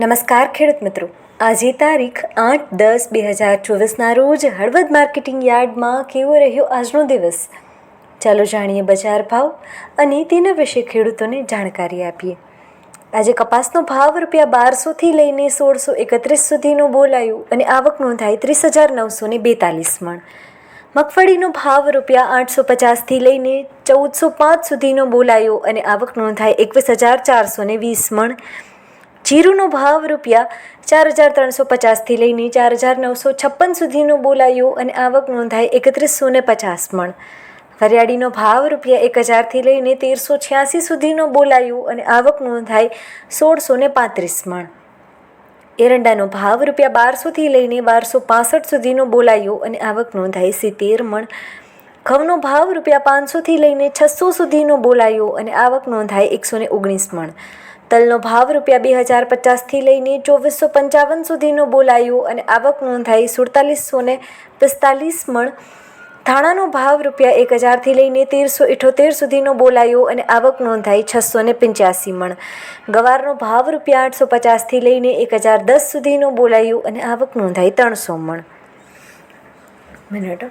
નમસ્કાર ખેડૂત મિત્રો. આજે તારીખ આઠ દસ બે હજાર ચોવીસના રોજ હળવદ માર્કેટિંગ યાર્ડમાં કેવો રહ્યો આજનો દિવસ? ચાલો જાણીએ બજાર ભાવ અને તેના વિશે ખેડૂતોને જાણકારી આપીએ. આજે કપાસનો ભાવ રૂપિયા બારસોથી લઈને સોળસો એકત્રીસ સુધીનો બોલાયો અને આવક નોંધાઈ ત્રીસ હજાર નવસો ને બેતાલીસ મણ. મગફળીનો ભાવ રૂપિયા આઠસો પચાસથી લઈને ચૌદસો પાંચ સુધીનો બોલાયો અને આવક નોંધાઈ એકવીસ હજાર ચારસો વીસ મણ. જીરુનો ભાવ રૂપિયા ચાર હજાર ત્રણસો પચાસથી લઈને ચાર હજાર નવસો છપ્પન સુધીનો બોલાયો અને આવક નોંધાઈ એકત્રીસો ને પચાસ મણ. વરિયાળીનો ભાવ રૂપિયા એક હજારથી લઈને તેરસો છ્યાસી સુધીનો બોલાયો અને આવક નોંધાઈ સોળસો ને પાંત્રીસ મણ. એરંડાનો ભાવ રૂપિયા બારસોથી લઈને બારસો પાસઠ સુધીનો બોલાયો અને આવક નોંધાઈ સિત્તેર મણ. ઘઉંનો ભાવ રૂપિયા પાંચસોથી લઈને છસો સુધીનો બોલાયો અને આવક નોંધાઈ એકસો ને ઓગણીસ મણ. તલનો ભાવ રૂપિયા બે હજાર પચાસથી લઈને ચોવીસો પંચાવન સુધીનો બોલાયો અને આવક નોંધાઈ સુડતાલીસો ને પિસ્તાલીસ મણ. ધાણાનો ભાવ રૂપિયા એક હજારથી લઈને તેરસો ઇઠોતેર સુધીનો બોલાયો અને આવક નોંધાઈ છસો ને પંચ્યાસી મણ. ગવારનો ભાવ રૂપિયા આઠસો પચાસથી લઈને એક હજાર દસ સુધીનો બોલાયો અને આવક નોંધાઈ ત્રણસો મણ. મિનિટ